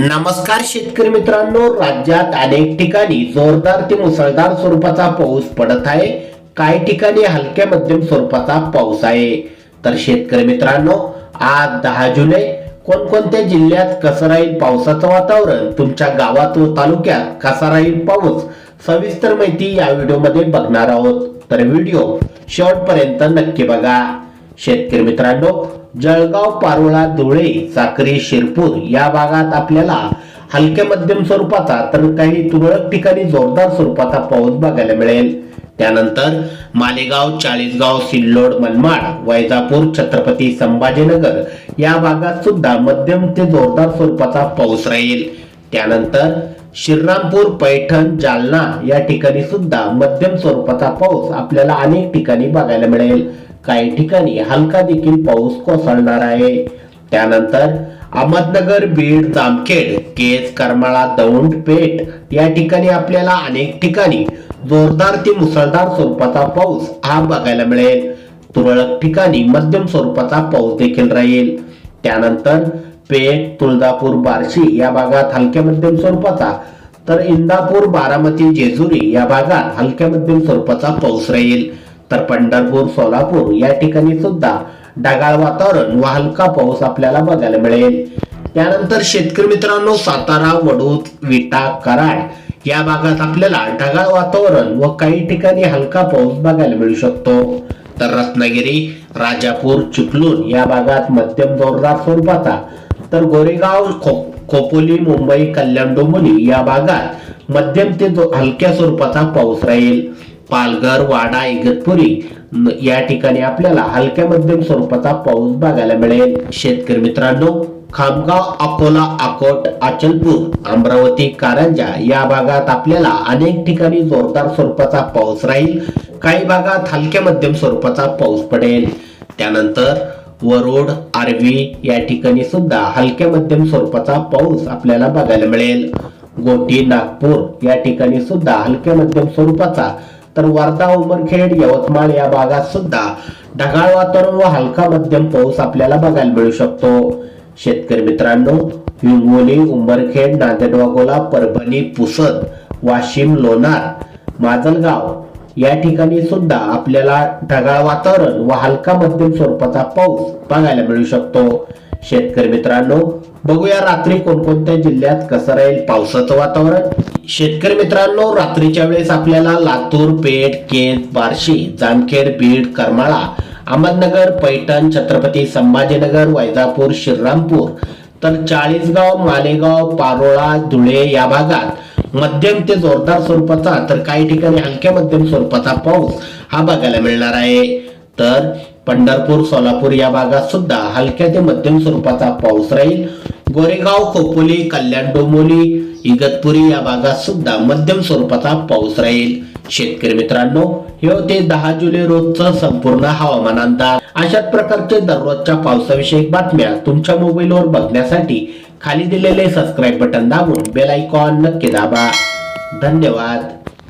नमस्कार शेतकरी मित्रांनो राज्यात अनेक ठिकाणी जोरदार ते मुसळधार स्वरूपाचा पाऊस पडत आहे. काही ठिकाणी हलक्या मध्यम स्वरूपाचा पाऊस आहे. तर शेतकरी मित्रांनो आज दहा जुलै कोणकोणत्या जिल्ह्यात कसं राहील पावसाचं वातावरण? तुमच्या गावात व तालुक्यात कसा राहील पाऊस? सविस्तर माहिती या व्हिडिओमध्ये बघणार आहोत. तर व्हिडिओ शेवटपर्यंत नक्की बघा. शेतकरी मित्रांनो जळगाव पारोळा धुळे साक्री शिरपूर या भागात आपल्याला हलक्या मध्यम स्वरूपाचा तर काही तुरळक ठिकाणी जोरदार स्वरूपाचा पाऊस बघायला मिळेल. त्यानंतर मालेगाव चाळीसगाव सिल्लोड मनमाड वैजापूर छत्रपती संभाजीनगर या भागात सुद्धा मध्यम ते जोरदार स्वरूपाचा पाऊस राहील. त्यानंतर श्रीरामपूर पैठण जालना या ठिकाणी सुद्धा मध्यम स्वरूपाचा पाऊस आपल्याला अनेक ठिकाणी बघायला मिळेल. काही ठिकाणी हलका देखील पाऊस कोसळणार आहे. त्यानंतर अहमदनगर बीड जामखेड केज करमाळा दौंड पेठ या ठिकाणी आपल्याला अनेक ठिकाणी जोरदार ते मुसळधार स्वरूपाचा पाऊस हा बघायला मिळेल. तुरळक ठिकाणी मध्यम स्वरूपाचा पाऊस देखील राहील. त्यानंतर पेठ तुळजापूर बार्शी या भागात हलक्या मध्यम स्वरूपाचा तर इंदापूर बारामती जेजुरी या भागात हलक्या मध्यम स्वरूपाचा पाऊस राहील. तर पंढरपूर सोलापूर या ठिकाणी सुद्धा ढगाळ वातावरण व हलका पाऊस आपल्याला बघायला मिळेल. त्यानंतर शेतकरी मित्रांनो सातारा वडूत विटा कराड या भागात आपल्याला ढगाळ वातावरण व काही ठिकाणी हलका पाऊस बघायला मिळू शकतो. तर रत्नागिरी राजापूर चिपळूण या भागात मध्यम जोरदार स्वरूपाचा तर गोरेगाव खो खोपोली मुंबई कल्याण डोंबोली या भागात मध्यम ते जो- हलक्या स्वरूपाचा पाऊस राहील. पालघर वाडा इगतपुरी या ठिकाणी आपल्याला हलक्या मध्यम स्वरूपाचा पाऊस बघायला मिळेल. शेतकरी मित्रांनो खामगाव अकोला अकोट अचलपूर अमरावती कारंजा या भागात आपल्याला अनेक ठिकाणी जोरदार स्वरूपाचा पाऊस राहील. काही भागात हलक्या मध्यम स्वरूपाचा पाऊस पडेल. त्यानंतर वरोड आरवी या ठिकाणी सुद्धा हलक्या मध्यम स्वरूपाचा पाऊस आपल्याला बघायला मिळेल. गोटी नागपूर या ठिकाणी सुद्धा हलक्या मध्यम स्वरूपाचा तर वर्धा उमरखेड यवतमाळ या भागात सुद्धा ढगाळ वातावरण व हलका मध्यम पाऊस आपल्याला बघायला मिळू शकतो. शेतकरी मित्रांनो हिंगोली उंबरखेड नांदेड वाघोला परभणी पुसद वाशिम लोणार माजलगाव या ठिकाणी सुद्धा आपल्याला ढगाळ वातावरण व हलका मध्यम स्वरूपाचा पाऊस बघायला मिळू शकतो. शेतकरी मित्रांनो बघूया रात्री कोणकोणत्या जिल्ह्यात कसं राहील पावसाचं वातावरण. शेतकरी मित्रांनो रात्रीच्या वेळेस आपल्याला लातूर पेठ केज बार्शी जामखेड बीड करमाळा अहमदनगर पैठण छत्रपती संभाजीनगर वैजापूर श्रीरामपूर तर चाळीसगाव मालेगाव पारोळा धुळे या भागात मध्यम ते जोरदार स्वरूपाचा तर काही ठिकाणी हलक्या मध्यम स्वरूपाचा पाऊस हा बघायला मिळणार आहे. तर पंढरपूर सोलापूर या भागात सुद्धा हलक्या ते मध्यम स्वरूपाचा पाऊस राहील. गोरेगाव खोपोली कल्याण डोंबोली इगतपुरी या भागात सुद्धा मध्यम स्वरूपाचा पाऊस राहील. शेतकरी मित्रांनो हे होते दहा जुलै रोजचं संपूर्ण हवामान अंदाज. अशाच प्रकारचे दररोजच्या पावसाविषयक बातम्या तुमच्या मोबाईलवर बघण्यासाठी खाली दिलेले सबस्क्राईब बटन दाबून बेल आयकॉन नक्की दाबा. धन्यवाद.